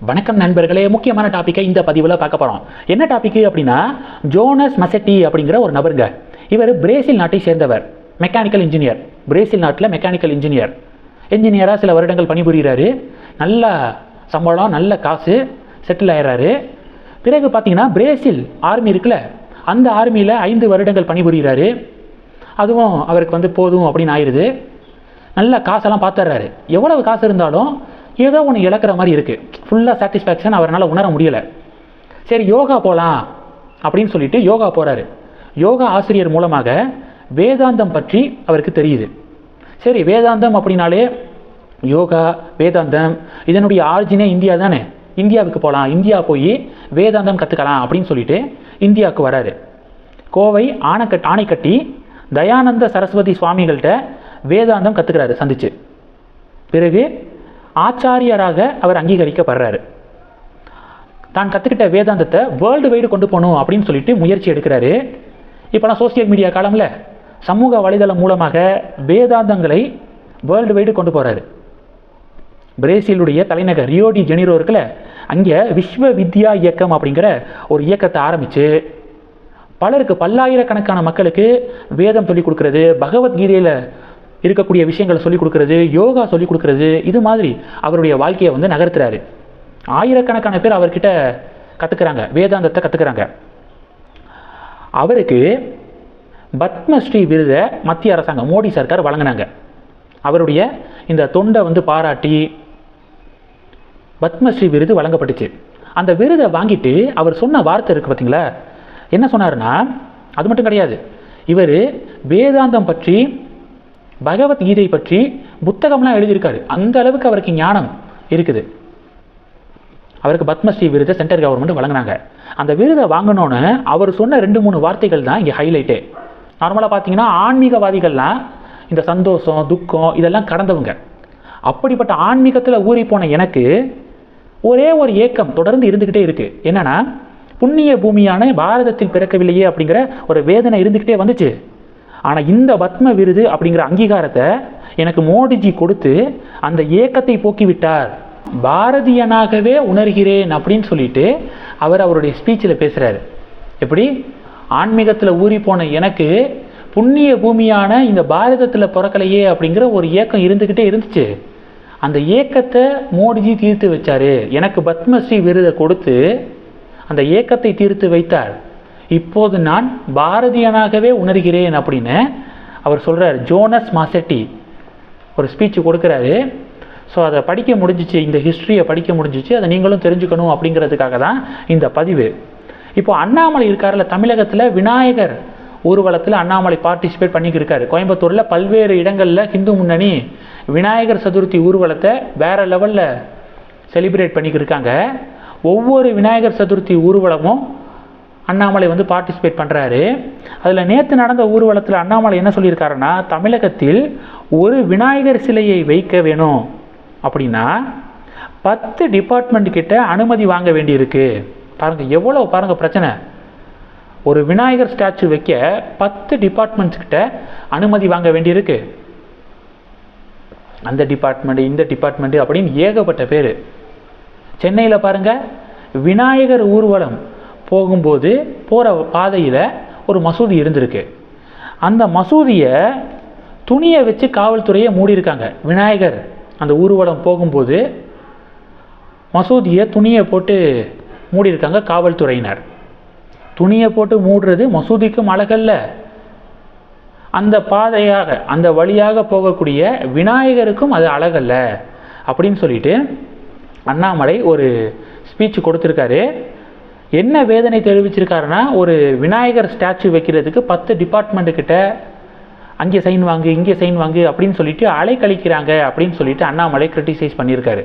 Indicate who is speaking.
Speaker 1: வணக்கம் நண்பர்களே முக்கியமான டாப்பிக்கை இந்த பதிவில் பார்க்க போகிறோம் என்ன டாபிக் அப்படின்னா ஜோனஸ் மசட்டி அப்படிங்கிற ஒரு நபருங்க. இவர் பிரேசில் நாட்டை சேர்ந்தவர் மெக்கானிக்கல் இன்ஜினியர் பிரேசில் நாட்டில் மெக்கானிக்கல் இன்ஜினியர் இன்ஜினியராக சில வருடங்கள் பணிபுரிகிறாரு. நல்ல சம்பளம் நல்ல காசு செட்டில் ஆயிடுறாரு பிறகு பார்த்தீங்கன்னா பிரேசில் ஆர்மி இருக்குல்ல அந்த ஆர்மியில் ஐந்து வருடங்கள் பணிபுரிகிறாரு. அதுவும் அவருக்கு வந்து போதும் அப்படின்னு ஆயிடுது. நல்ல காசெல்லாம் பார்த்துட்றாரு. எவ்வளவு காசு இருந்தாலும் ஏதோ ஒன்று இழக்கிற மாதிரி இருக்குது ஃபுல்லாக சாட்டிஸ்ஃபேக்ஷன் அவரால் உணர முடியலை. சரி யோகா போகலாம் அப்படின்னு சொல்லிட்டு யோகா போகிறாரு யோகா ஆசிரியர் மூலமாக வேதாந்தம் பற்றி அவருக்கு தெரியுது. சரி வேதாந்தம் அப்படின்னாலே யோகா வேதாந்தம் இதனுடைய ஆரிஜினே இந்தியா தானே. இந்தியாவுக்கு போகலாம் இந்தியா போய் வேதாந்தம் கற்றுக்கலாம் அப்படின்னு சொல்லிட்டு இந்தியாவுக்கு வராரு. கோவை ஆணைக்கட் ஆணைக்கட்டி தயானந்த சரஸ்வதி சுவாமிகள்கிட்ட வேதாந்தம் கற்றுக்கிறாரு சந்திச்சு. பிறகு ஆச்சாரியராக அவர் அங்கீகரிக்கப்படுறாரு. தான் கற்றுக்கிட்ட வேதாந்தத்தை வேர்ல்டு வைடு கொண்டு போகணும் அப்படின்னு சொல்லிட்டு முயற்சி எடுக்கிறாரு. இப்போலாம் சோசியல் மீடியா காலமில் சமூக வலைதளம் மூலமாக வேதாந்தங்களை வேர்ல்டு வைடு கொண்டு போகிறாரு பிரேசிலுடைய தலைநகர் ரியோடி ஜெனிரோ இருக்குல்ல அங்கே விஸ்வ வித்யா இயக்கம் அப்படிங்கிற ஒரு இயக்கத்தை ஆரம்பித்து பலருக்கு பல்லாயிரக்கணக்கான மக்களுக்கு வேதம் சொல்லிக் கொடுக்குறது பகவத்கீதையில் இருக்கக்கூடிய விஷயங்களை சொல்லிக் கொடுக்கறது யோகா சொல்லிக் கொடுக்கறது இது மாதிரி அவருடைய வாழ்க்கையை வந்து நகர்த்துறாரு. ஆயிரக்கணக்கான பேர் அவர்கிட்ட கற்றுக்குறாங்க வேதாந்தத்தை கற்றுக்குறாங்க அவருக்கு பத்மஸ்ரீ விருதை மத்திய அரசாங்கம் மோடி சர்க்கார் வழங்கினாங்க. அவருடைய இந்த தொண்டை வந்து பாராட்டி பத்மஸ்ரீ விருது வழங்கப்பட்டுச்சு. அந்த விருதை வாங்கிட்டு அவர் சொன்ன வார்த்தை இருக்குது பார்த்தீங்களா என்ன சொன்னார்னா அது மட்டும் கிடையாது. இவர் வேதாந்தம் பற்றி பகவத்கீதை பற்றி புத்தகம்லாம் எழுதியிருக்காரு. அந்த அளவுக்கு அவருக்கு ஞானம் இருக்குது. அவருக்கு பத்மஸ்ரீ விருதை சென்ட்ரல் கவர்மெண்ட் வழங்கினாங்க. அந்த விருதை வாங்கினோன்னு அவர் சொன்ன ரெண்டு மூணு வார்த்தைகள் தான் இங்கே ஹைலைட்டே நார்மலாக பார்த்தீங்கன்னா ஆன்மீகவாதிகள்லாம் இந்த சந்தோஷம் துக்கம் இதெல்லாம் கடந்தவங்க. அப்படிப்பட்ட ஆன்மீகத்தில் ஊறி போன எனக்கு ஒரே ஒரு ஏக்கம் தொடர்ந்து இருந்துக்கிட்டே இருக்குது என்னென்னா புண்ணிய பூமியான பாரதத்தில் பிறக்கவில்லையே அப்படிங்கிற ஒரு வேதனை இருந்துக்கிட்டே வந்துச்சு. ஆனால் இந்த பத்ம விருது அப்படிங்கிற அங்கீகாரத்தை எனக்கு மோடிஜி கொடுத்து அந்த ஏக்கத்தை போக்கிவிட்டார். பாரதியனாகவே உணர்கிறேன் அப்படின்னு சொல்லிட்டு அவர் அவருடைய ஸ்பீச்சில் பேசுகிறாரு எப்படி? ஆன்மீகத்தில் ஊறி போன எனக்கு புண்ணிய பூமியான இந்த பாரதத்தில் பிறக்கலையே அப்படிங்கிற ஒரு ஏக்கம் இருந்துக்கிட்டே இருந்துச்சு. அந்த ஏக்கத்தை மோடிஜி தீர்த்து வச்சார். எனக்கு பத்மஸ்ரீ விருதை கொடுத்து அந்த ஏக்கத்தை தீர்த்து வைத்தார். இப்போது நான் பாரதியனாகவே உணர்கிறேன் அப்படின்னு அவர் சொல்கிறார் ஜோனஸ் மாசெட்டி ஒரு ஸ்பீச் கொடுக்குறாரு. ஸோ அதை படிக்க முடிஞ்சிச்சு இந்த ஹிஸ்ட்ரியை படிக்க முடிஞ்சிச்சு அதை நீங்களும் தெரிஞ்சுக்கணும் அப்படிங்கிறதுக்காக தான் இந்த பதிவு. இப்போ அண்ணாமலை இருக்கார்ல தமிழகத்தில் விநாயகர் ஊர்வலத்தில் அண்ணாமலை பார்ட்டிசிபேட் பண்ணிக்கிருக்காரு கோயம்புத்தூரில் பல்வேறு இடங்களில் ஹிந்து முன்னணி விநாயகர் சதுர்த்தி ஊர்வலத்தை வேறு லெவலில் செலிப்ரேட் பண்ணிக்கிருக்காங்க ஒவ்வொரு விநாயகர் சதுர்த்தி ஊர்வலமும் அண்ணாமலை வந்து பார்ட்டிசிபேட் பண்ணுறாரு அதில் நேற்று நடந்த ஊர்வலத்தில் அண்ணாமலை என்ன சொல்லியிருக்காருன்னா தமிழகத்தில் ஒரு விநாயகர் சிலையை வைக்க வேணும் அப்படின்னா பத்து டிபார்ட்மெண்ட் கிட்ட அனுமதி வாங்க வேண்டியிருக்கு. பாருங்கள் எவ்வளோ பாருங்கள் பிரச்சனை. ஒரு விநாயகர் ஸ்டாச்சு வைக்க பத்து டிபார்ட்மெண்ட்ஸ் கிட்ட அனுமதி வாங்க வேண்டியிருக்கு. அந்த டிபார்ட்மெண்ட் இந்த டிபார்ட்மெண்ட் அப்படின்னு ஏகப்பட்ட பேர். சென்னையில் பாருங்க விநாயகர் ஊர்வலம் போகும்போது போகிற பாதையில் ஒரு மசூதி இருந்திருக்கு. அந்த மசூதியை துணியை வச்சு காவல்துறையை மூடியிருக்காங்க. விநாயகர் அந்த ஊர்வலம் போகும்போது மசூதியை துணியை போட்டு மூடியிருக்காங்க காவல்துறையினர். துணியை போட்டு மூடுறது மசூதிக்கும் அழகல்ல. அந்த பாதையாக அந்த வழியாக போகக்கூடிய விநாயகருக்கும் அது அழகல்ல. அப்படின்னு சொல்லிட்டு அண்ணாமலை ஒரு ஸ்பீச் கொடுத்துருக்காரு. என்ன வேதனை தெரிவிச்சிருக்காருன்னா ஒரு விநாயகர் ஸ்டாச்சு வைக்கிறதுக்கு பத்து டிபார்ட்மெண்ட்டுக்கிட்ட அங்கே சைன் வாங்கு இங்கே சைன் வாங்கு அப்படின்னு சொல்லிட்டு அலைக்கழிக்கிறாங்க அப்படின்னு சொல்லிட்டு அண்ணாமலை கிரிட்டிசைஸ் பண்ணியிருக்காரு.